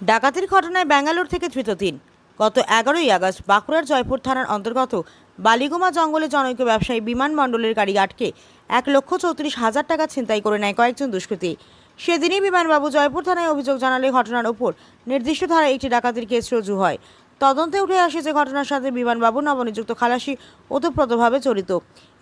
ডাকাতির ঘটনায় ব্যাঙ্গালোর থেকে ধৃত তিন। গত এগারোই আগস্ট বাঁকুড়ার জয়পুর থানার অন্তর্গত বালিগুমা জঙ্গলে জনৈক ব্যবসায়ী বিমান মণ্ডলের গাড়ি আটকে এক লক্ষ চৌত্রিশ হাজার টাকা ছিনতাই করে নেয় কয়েকজন দুষ্কৃতী। সেদিনই বিমানবাবু জয়পুর থানায় অভিযোগ জানালে ঘটনার ওপর নির্দিষ্ট ধারায় একটি ডাকাতির কেস রুজু হয়। তদন্তে উঠে আসে যে ঘটনার সাথে বিমানবাবু নবনিযুক্ত খালাসি ওতপ্রোতভাবে জড়িত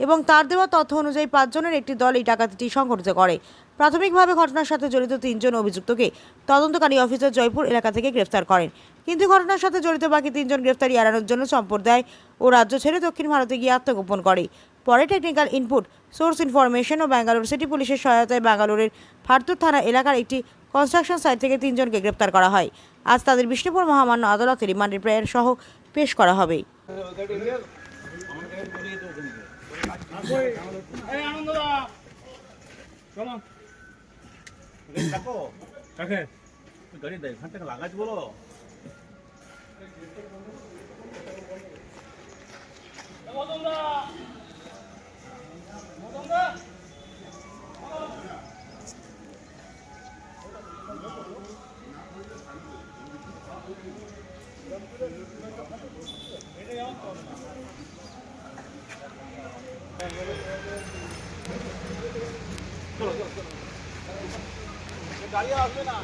এবং তার দেওয়া তথ্য অনুযায়ী পাঁচজনের একটি দল এই ডাকাতিটি সংঘটিত করে। প্রাথমিকভাবে ঘটনার সাথে জড়িত তিনজন অভিযুক্তকে তদন্তকারী অফিসার জয়পুর এলাকা থেকে গ্রেফতার করেন। কিন্তু ঘটনার সাথে জড়িত বাকি তিনজন গ্রেফতারি এড়ানোর জন্য চম্পট দেয় ও রাজ্য ছেড়ে দক্ষিণ ভারতে গিয়ে আত্মগোপন করে। পরে টেকনিক্যাল ইনপুট, সোর্স ইনফরমেশন ও ব্যাঙ্গালোর সিটি পুলিশের সহায়তায় ব্যাঙ্গালোরের ফারতুর থানা এলাকার একটি কনস্ট্রাকশন সাইট থেকে তিনজনকে গ্রেপ্তার করা হয়। আজ তাদের বিষ্ণুপুর মহামান্য আদালতে রিমান্ডের প্রেয়ার সহ পেশ করা হবে। এই আনন্দদা চলো গাড়ি থাকো কাকে গাড়ি দেয় এখান থেকে লাগাজ বলো গাড়ি আসবে না